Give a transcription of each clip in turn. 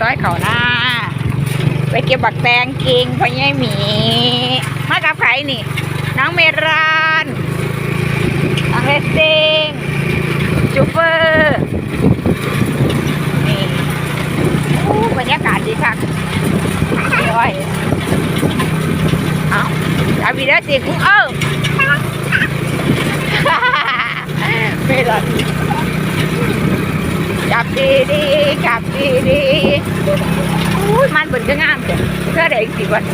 ซอยเขาหน้า ไปเก็บบักแตงก่งพ่อใหญ่หมี มากับใครนี่ น้องเมรานน้องเรสซิงจูเฟอร์นี่อู้บรรยากาศดีค่ะโอ้ยเอาอาบีเดอร์สิกูเออไม่หรอก จับดีดีๆจับดีดีๆอุ้ยมันเปิดก็งามเจ้ะเพื่อได้อีกสิวัน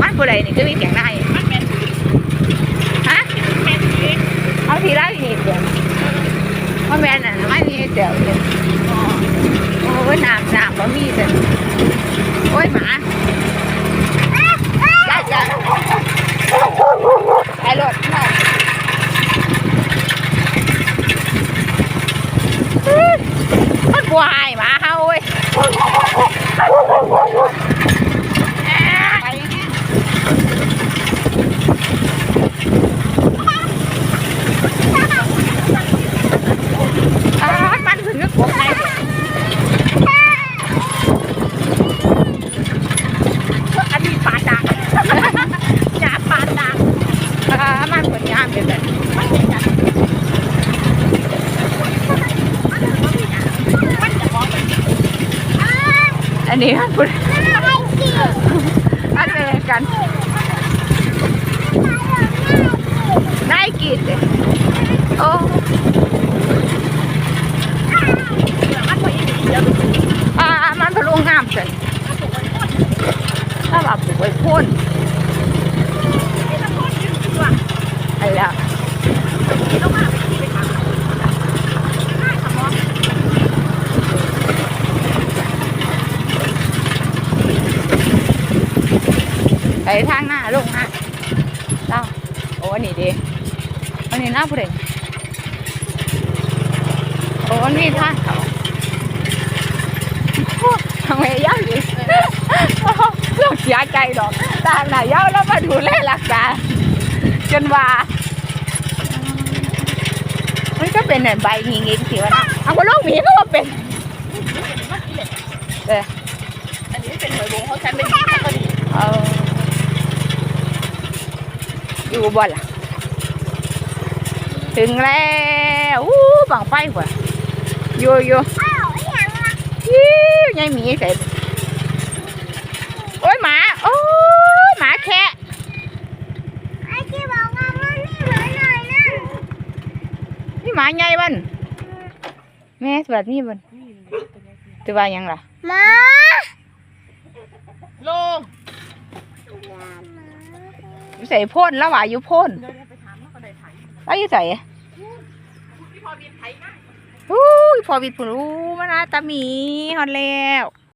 มันผู้ใดนี่ก็มีเสียงได้มันแม่นฮะแม่นสิเอาทีละนี่เดียวเพราะแม่น่ะไม่มีเดียวเลยโอ้ยน้ำน้ำบ่มีเลยโอ้ยหมาจ้า Oh, my God. อันนี้มันพูดอันนี้กันนายกีดโอ้อ่ามันพะลุงามเลยถ้าแบบปลูกไว้พ่นไอ้แล้วไป ทางหน้าลงนะเล่าโอ้อันนี้ดีอันนี้น่าพูดเองโอ้อันนี้ท่าเขาทำไมยาวอยู่เราเสียใจดอกตามหน่ะยาวแล้วมาดูแลรักษาจนว่ามันก็เป็นหมือนใบงิงงิงสิวะนะเอาคนโลกหมีก็ว่าเป็นเอออันนี้เป็นหอยบงเขาใช้เป็นที่ก็ดี เอา อยู่บ่ล่ะ ถึงแล้วอู้บังไฟกว่าอยู่อยู่ยิ้วยายหมีใส่โอ้ยหมาโอ้ยหมาแค่นี่หมาใหญ่บ้านแม่สวัสดีบ้านตัวว่าหยังล่ะมาลง อยู่ใส่พ่นแล้วว่าอยู่พ่นเดี๋ยวไปถามแล้วก็ได้ถ่ายแล้วอยู่ใส่พี่พอบินไทยมากอู้ยพอวิดผุนอู้มานาตาหมีฮอนแล้ว